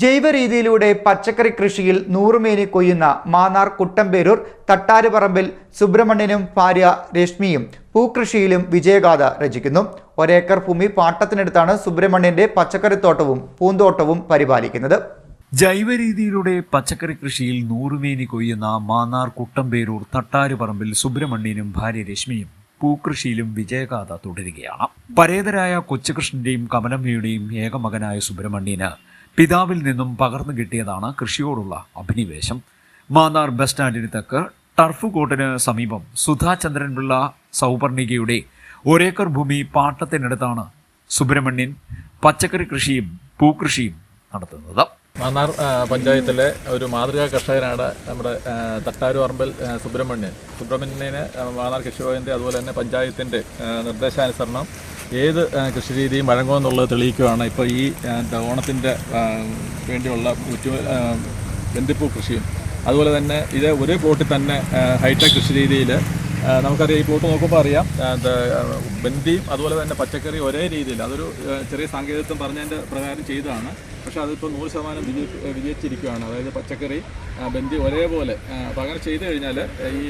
ജൈവ രീതിയിലൂടെ പച്ചക്കറി കൃഷിയിൽ നൂറുമേനി കൊയ്യുന്ന മാന്നാർ കുട്ടമ്പേരൂർ തട്ടാരുപറമ്പിൽ സുബ്രഹ്മണ്യനും ഭാര്യ രശ്മിയും പൂക്കൃഷിയിലും വിജയഗാഥ രചിക്കുന്നു. ഒരേക്കർ ഭൂമി പാട്ടത്തിനടുത്താണ് സുബ്രഹ്മണ്യന്റെ പച്ചക്കറിത്തോട്ടവും പൂന്തോട്ടവും പരിപാലിക്കുന്നത്. ജൈവ രീതിയിലൂടെ പച്ചക്കറി കൃഷിയിൽ നൂറുമേനി കൊയ്യുന്ന മാന്നാർ കുട്ടമ്പേരൂർ തട്ടാരുപറമ്പിൽ സുബ്രഹ്മണ്യനും ഭാര്യ രശ്മിയും പൂക്കൃഷിയിലും വിജയഗാഥ തുടരുകയാണ്. പരേതരായ കൊച്ചുകൃഷ്ണന്റെയും കമലമ്മയുടെയും ഏകമകനായ സുബ്രഹ്മണ്യന് പിതാവിൽ നിന്നും പകർന്നു കിട്ടിയതാണ് കൃഷിയോടുള്ള അഭിനിവേശം. മാന്നാർ ബസ് സ്റ്റാൻഡിന് തെക്ക് ടർഫ് കോട്ടിന് സമീപം സുധാ ചന്ദ്രൻപിള്ള സൗപർണികയുടെ ഒരേക്കർ ഭൂമി പാട്ടത്തിനടുത്താണ് സുബ്രഹ്മണ്യൻ പച്ചക്കറി കൃഷിയും പൂക്കൃഷിയും നടത്തുന്നത്. മാന്നാർ പഞ്ചായത്തിലെ ഒരു മാതൃകാ കർഷകനാണ് നമ്മുടെ തട്ടാരുപറമ്പിൽ സുബ്രഹ്മണ്യൻ. സുബ്രഹ്മണ്യനെ മാന്നാർ കൃഷിഭവന്റെ അതുപോലെ തന്നെ പഞ്ചായത്തിന്റെ നിർദ്ദേശാനുസരണം ഏത് കൃഷി രീതിയും വഴങ്ങുമെന്നുള്ളത് തെളിയിക്കുകയാണ്. ഇപ്പോൾ ഈ ഓണത്തിന്റെ വേണ്ടിയുള്ള ബന്ദിപ്പൂ കൃഷിയും. അതുപോലെ തന്നെ ഇത് ഒരേ പ്ലോട്ടിൽ തന്നെ ഹൈടെക് കൃഷി രീതിയിൽ നമുക്കറിയാം ഈ പ്ലോട്ട് നോക്കുമ്പോൾ അറിയാം ബന്ധിയും അതുപോലെ തന്നെ പച്ചക്കറി ഒരേ രീതിയിൽ അതൊരു ചെറിയ സാങ്കേതികത്വം പറഞ്ഞതിന്റെ പ്രകാരം ചെയ്തതാണ്. പക്ഷേ അതിപ്പോൾ നൂറ് ശതമാനം വിജയി വിജയിച്ചിരിക്കുകയാണ് അതായത് പച്ചക്കറി ബന്ദി ഒരേപോലെ അപ്പോൾ അങ്ങനെ ചെയ്തു കഴിഞ്ഞാൽ ഈ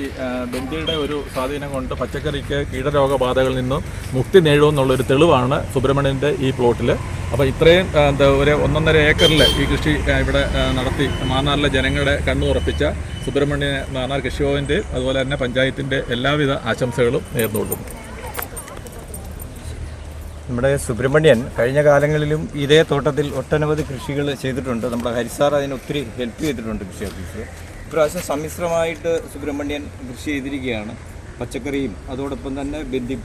ബന്ദിയുടെ ഒരു സ്വാധീനം കൊണ്ട് പച്ചക്കറിക്ക് കീടരോഗബാധകളിൽ നിന്നും മുക്തി നേടുമെന്നുള്ളൊരു തെളിവാണ് സുബ്രഹ്മണ്യന്റെ ഈ പ്ലോട്ടിൽ അപ്പോൾ ഇത്രയും എന്താ ഒരു ഒന്നൊന്നര ഏക്കറിൽ ഈ കൃഷി ഇവിടെ നടത്തി മാന്നാറിലെ ജനങ്ങളുടെ കണ്ണുറപ്പിച്ച സുബ്രഹ്മണ്യ മാന്നാർ കൃഷിഭവന്റെ അതുപോലെ തന്നെ പഞ്ചായത്തിന്റെ എല്ലാവിധ ആശംസകളും നേർന്നുകൊള്ളുന്നു. നമ്മുടെ സുബ്രഹ്മണ്യൻ കഴിഞ്ഞ കാലങ്ങളിലും ഇതേ തോട്ടത്തിൽ ഒട്ടനവധി കൃഷികൾ ചെയ്തിട്ടുണ്ട്. നമ്മുടെ ഹരിസാർ അതിന് ഒത്തിരി ഹെൽപ്പ് ചെയ്തിട്ടുണ്ട് കൃഷി ഓഫീസ് ഇപ്രാവശ്യം സമ്മിശ്രമായിട്ട് സുബ്രഹ്മണ്യൻ കൃഷി ചെയ്തിരിക്കുകയാണ്. പച്ചക്കറിയും അതോടൊപ്പം തന്നെ ബന്ദി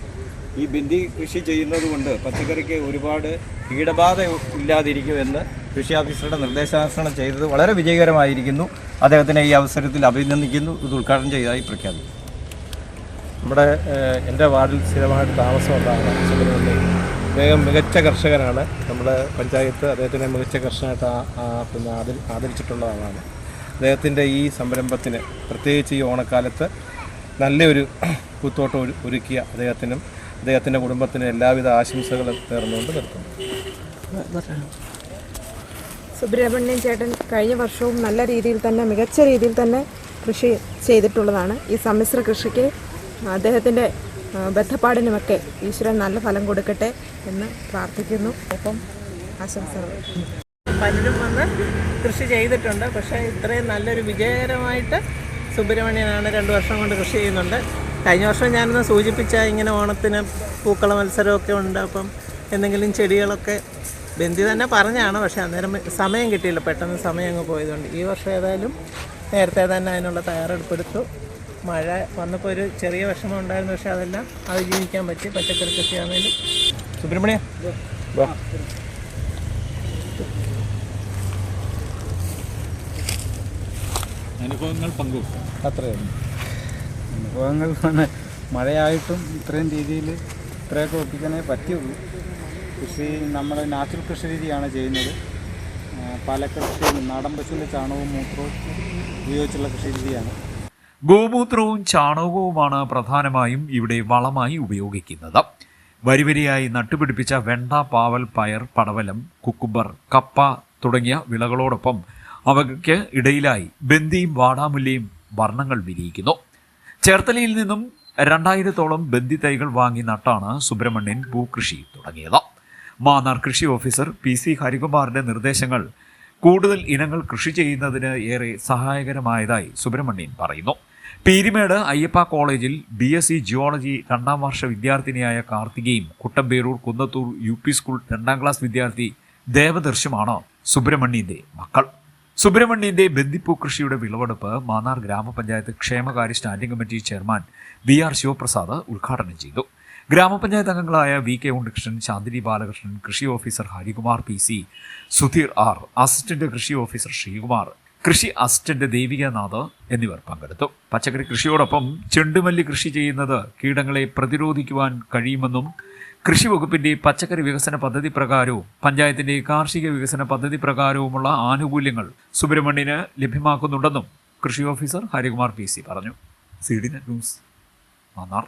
ഈ ബന്ദി കൃഷി ചെയ്യുന്നത് കൊണ്ട് പച്ചക്കറിക്ക് ഒരുപാട് കീടബാധ ഇല്ലാതിരിക്കുമെന്ന് കൃഷി ഓഫീസറുടെ നിർദ്ദേശാനുസരണം ചെയ്തത് വളരെ വിജയകരമായിരിക്കുന്നു. അദ്ദേഹത്തിനെ ഈ അവസരത്തിൽ അഭിനന്ദിക്കുന്നു. ഇത് ഉദ്ഘാടനം ചെയ്തതായി പ്രഖ്യാപിക്കുന്നു. നമ്മുടെ എന്റെ വാർഡിൽ സ്ഥിരമായിട്ട് താമസമുള്ള ആളാണ് അദ്ദേഹം മികച്ച കർഷകനാണ്. നമ്മുടെ പഞ്ചായത്ത് അദ്ദേഹത്തിനെ മികച്ച കർഷകനായിട്ട് പിന്നെ ആദരി ആദരിച്ചിട്ടുള്ള ആളാണ്. അദ്ദേഹത്തിന്റെ ഈ സംരംഭത്തിന് പ്രത്യേകിച്ച് ഈ ഓണക്കാലത്ത് നല്ലൊരു പൂത്തോട്ടം ഒരുക്കിയ അദ്ദേഹത്തിനും അദ്ദേഹത്തിന്റെ കുടുംബത്തിനും എല്ലാവിധ ആശംസകളും നേർന്നുകൊണ്ട് നിർത്തുന്നു. സുബ്രഹ്മണ്യൻ ചേട്ടൻ കഴിഞ്ഞ വർഷവും നല്ല രീതിയിൽ തന്നെ മികച്ച രീതിയിൽ തന്നെ കൃഷി ചെയ്തിട്ടുള്ളതാണ്. ഈ സമ്മിശ്ര കൃഷിക്ക് അദ്ദേഹത്തിന്റെ ബന്ധപ്പാടിനുമൊക്കെ ഈശ്വരൻ നല്ല ഫലം കൊടുക്കട്ടെ എന്ന് പ്രാർത്ഥിക്കുന്നു. ഒപ്പം ആശംസകൾ. പലരും വന്ന് കൃഷി ചെയ്തിട്ടുണ്ട്. പക്ഷേ ഇത്രയും നല്ലൊരു വിജയകരമായിട്ട് സുബ്രഹ്മണ്യനാണ് രണ്ട് വർഷം കൊണ്ട് കൃഷി ചെയ്യുന്നുണ്ട്. കഴിഞ്ഞ വർഷം ഞാനൊന്ന് സൂചിപ്പിച്ച ഇങ്ങനെ ഓണത്തിന് പൂക്കള മത്സരമൊക്കെ ഉണ്ട്. അപ്പം എന്തെങ്കിലും ചെടികളൊക്കെ ബന്ധി തന്നെ പറഞ്ഞാണ്. പക്ഷേ അന്നേരം സമയം കിട്ടിയില്ല. പെട്ടെന്ന് സമയം അങ്ങ് പോയതുകൊണ്ട് ഈ വർഷം ഏതായാലും നേരത്തെ തന്നെ അതിനുള്ള തയ്യാറെടുപ്പെടുത്തു മഴ വന്നപ്പോൾ ഒരു ചെറിയ വിഷമം ഉണ്ടായിരുന്നു പക്ഷെ അതെല്ലാം അതിജീവിക്കാൻ പറ്റി. പച്ചക്കറി കൃഷിയാണെങ്കിലും സുബ്രഹ്മണ്യ അനുഭവങ്ങൾ പങ്കുവെക്കും അത്രയാണ് അനുഭവങ്ങൾ മഴയായിട്ടും ഇത്രയും രീതിയിൽ ഇത്രയൊക്കെ ഒപ്പിക്കാനേ പറ്റുള്ളൂ. കൃഷി നമ്മൾ നാച്ചുറൽ കൃഷി രീതിയാണ് ചെയ്യുന്നത്. പാലക്കൃഷി നാടൻ പശുവിന്റെ ചാണകവും മൂത്രവും ഉപയോഗിച്ചുള്ള കൃഷി രീതിയാണ്. ഗോമൂത്രവും ചാണകവുമാണ് പ്രധാനമായും ഇവിടെ വളമായി ഉപയോഗിക്കുന്നത്. വരിവരിയായി നട്ടുപിടിപ്പിച്ച വെണ്ട പാവൽ പയർ പടവലം കുക്കുംബർ കപ്പ തുടങ്ങിയ വിളകളോടൊപ്പം അവയ്ക്ക് ഇടയിലായി ബന്ദിയും വാടാമുല്ലയും വർണങ്ങൾ വിരിയിക്കുന്നു. ചേർത്തലയിൽ നിന്നും രണ്ടായിരത്തോളം ബന്ദി തൈകൾ വാങ്ങി നട്ടാണ് സുബ്രഹ്മണ്യൻ പൂക്കൃഷി തുടങ്ങിയത്. മാന്നാർ കൃഷി ഓഫീസർ പി സി ഹരികുമാറിന്റെ നിർദ്ദേശങ്ങൾ കൂടുതൽ ഇനങ്ങൾ കൃഷി ചെയ്യുന്നതിന് ഏറെ സഹായകരമായതായി സുബ്രഹ്മണ്യൻ പറയുന്നു. പീരിമേട് അയ്യപ്പ കോളേജിൽ ബി എസ് സി ജിയോളജി രണ്ടാം വർഷ വിദ്യാർത്ഥിനിയായ കാർത്തികയും Kuttamperoor Kunnathur U P school രണ്ടാം ക്ലാസ് വിദ്യാർത്ഥി ദേവദർശുമാണ് സുബ്രഹ്മണ്യന്റെ മക്കൾ. സുബ്രഹ്മണ്യന്റെ ബന്ദിപ്പൂ കൃഷിയുടെ വിളവെടുപ്പ് മാന്നാർ ഗ്രാമപഞ്ചായത്ത് ക്ഷേമകാര്യ standing committee chairman V R Sivaprasad ഉദ്ഘാടനം ചെയ്തു. ഗ്രാമപഞ്ചായത്ത് അംഗങ്ങളായ വി കെ ഉണ്ണികൃഷ്ണൻ ശാന്തിനി ബാലകൃഷ്ണൻ കൃഷി officer Harikumar P C Sudheer R assistant കൃഷി ഓഫീസർ ശ്രീകുമാർ കൃഷി അസിസ്റ്റന്റ് ദേവികനാഥ് എന്നിവർ പങ്കെടുത്തു. പച്ചക്കറി കൃഷിയോടൊപ്പം ചെണ്ടുമല്ലി കൃഷി ചെയ്യുന്നത് കീടങ്ങളെ പ്രതിരോധിക്കുവാൻ കഴിയുമെന്നും കൃഷി വകുപ്പിന്റെ പച്ചക്കറി വികസന പദ്ധതി പ്രകാരവും പഞ്ചായത്തിന്റെ കാർഷിക വികസന പദ്ധതി പ്രകാരവുമുള്ള ആനുകൂല്യങ്ങൾ സുബ്രഹ്മണ്യന് ലഭ്യമാക്കുന്നുണ്ടെന്നും കൃഷി ഓഫീസർ ഹരികുമാർ പി സി പറഞ്ഞു. C D news Mannar.